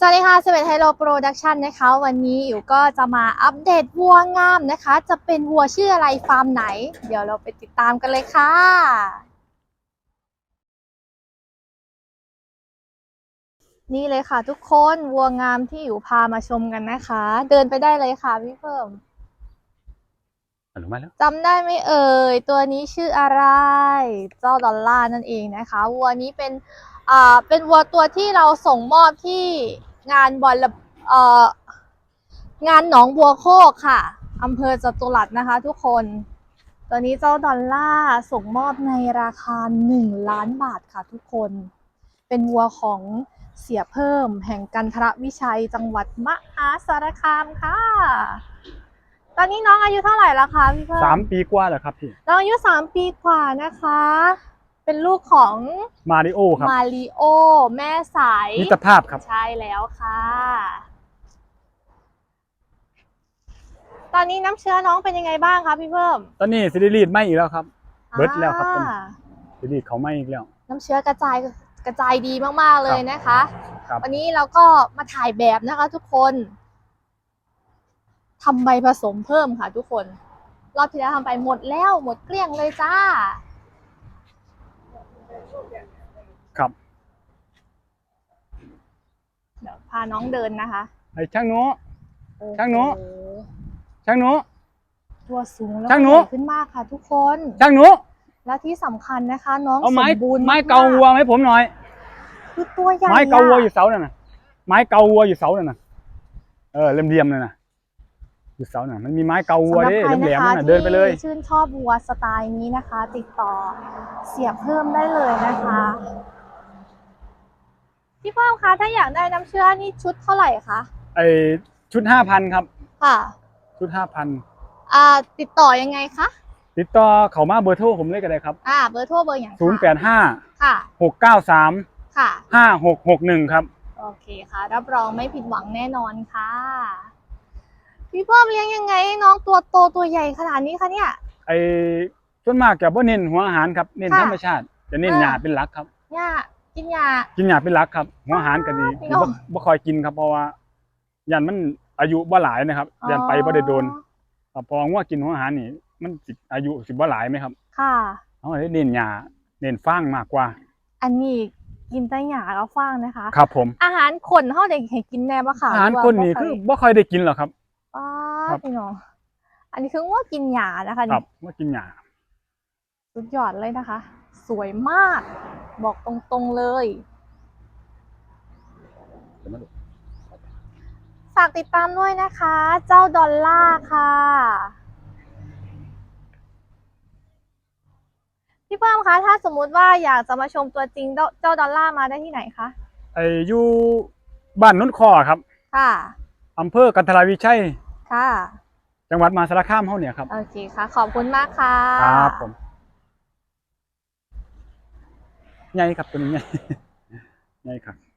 สวัสดีค่ะสเวทไฮโลโปรดักชันนะคะ วันนี้อยู่ก็จะมาอัปเดตวัวงามนะคะ จะเป็นวัวชื่ออะไรฟาร์มไหน เดี๋ยวเราไปติดตามกันเลยค่ะ นี่เลยค่ะทุกคนวัวงามที่อยู่พามาชมกันนะคะ เดินไปได้เลยค่ะพี่เพิ่มอนุมาแล้วจำได้ไหมเอ่ย ตัวนี้ชื่ออะไร เจ้าดอลลาร์นั่นเองนะคะ วัวนี้เป็นอ่าเป็นวัวตัวที่เราส่งมอบที่ งานบอลละเอ่องานหนองบัวโคกค่ะอำเภอจตุรัสนะคะ ทุกคนตัวนี้เจ้าดอลลาร์ส่งมอบในราคา 1 ล้านบาทค่ะทุกคน เป็นวัวของเสียเพิ่มแห่งกันทรวิชัยจังหวัดมหาสารคามค่ะ ตอนนี้น้องอายุเท่าไหร่แล้วคะพี่เพิ่มสามปีกว่าแล้วครับพี่ น้องอายุสามปีกว่านะคะ เป็นลูกของมาริโอครับมาริโอแม่สายมิตรภาพครับ ใช่แล้วค่ะ ตอนนี้น้ำเชื้อน้องเป็นยังไงบ้างคะพี่เพิ่ม ตอนนี้ซิลิลีดไม่อีกแล้วครับ เบิดแล้วครับต้นอ่าซิลิลีดเขาไม่อีกแล้ว น้ำเชื้อกระจายกระจายดีมากๆเลยนะคะครับวันนี้เราก็มาถ่ายแบบนะคะ ทุกคนทำใบผสมเพิ่มค่ะ ทุกคน รอบที่แล้วทำไปหมดแล้วหมดเกลี้ยงเลยจ้า ครับเดี๋ยวพาน้องเดินนะคะไอ้ช่างหนู โอ้โช่างหนู ช่างหนู ตัวสูงแล้วช่างหนู ใหญ่ขึ้นมากค่ะ ทุกคน ช่างหนู และที่สำคัญนะคะ น้องเอาไม้สมบูรณ์ไม้เกาวัวมมาให้ผมหน่อย คือตัวใหญ่ไม้เกาวัวออะยู่เสานั่นน่ะไม้เกาวัวอยู่เสานั่นน่ะเออเรียมๆนั่นน่ะอยู่เสาน่ะมันมีไม้เกาวัวสำหรับดิใครแหลนะมๆคะนั่นน่ะเดินไปเลย ที่ชื่นชอบวัวสไตล์นี้นะคะ ติดต่อเสียบเพิ่มได้เลยนะคะ พี่เพิ่มคะถ้าอยากได้น้ำเชื่อนี่ชุดเท่าไหร่คะไอ้ชุดห้าพันครับ ค่ะชุดห้าพันอ่าติดต่อยังไงคะติดต่อเขามาเบอร์โทรผมเลยก็ได้ครับอ่าเบอร์โทรเบอร์อย่างศูนย์แปดห้าค่ะหกเก้าสามค่ะห้าหกหกหนึ่งครับ โอเคค่ะ รับรองไม่ผิดหวังแน่นอนค่ะ พี่เพิ่มเลี้ยงยังไงให้น้องตัวโตตัวใหญ่ขนาดนี้คะเนี่ย ไอ้ส่วนมากจะบ่เน้นหัวอาหารครับ เน้นค่ะธรรมชาติ จะเน้นอ่า หญ้าเป็นหลักครับหญ้า กินหญ้ากินหญ้าเป็นหลักครับหัวอาหารก็ดีพี่ที่น้อง บ่บ่ค่อยกินครับเพราะว่ายันมันอายุบ่หลายนะครับยันไปบ่ได้โดนครับพองัวกินหัวอาหารนี่ มันสิอายุสิบ่หลายไหมครับค่ะ เอาเลยเน้นหญ้าเน้นฟางมากกว่า อันนี้กินแต่หญ้ากับฟางนะคะ ครับผม อาหารขนเฮาได้ให้กินแน่บ่ค่ะอาหารคนนี่คือบ่ค่อยได้กินหรอกครับ ป้าครับ พี่น้อง อันนี้คือว่ากินหญ้านะคะครับว่ากินหญ้า สุดยอดเลยนะคะ สวยมาก บอกตรงๆเลยเดี๋ยวมาดูฝากติดตามด้วยนะคะ เจ้าดอลลาร์ค่ะ พี่เพิ่มคะ ถ้าสมมุติว่าอยากจะมาชมตัวจริงเจ้าเจ้าดอลลาร์มาได้ที่ไหนคะ ไอ้อยู่บ้านนนคอครับ ค่ะอำเภอกันทราวิชัย ค่ะ จังหวัดมหาสารคามเฮาเนี่ยครับ โอเคค่ะ ขอบคุณมากค่ะ ครับผม ใหญ่ครับตัวนี้ใหญ่ใหญ่ครับ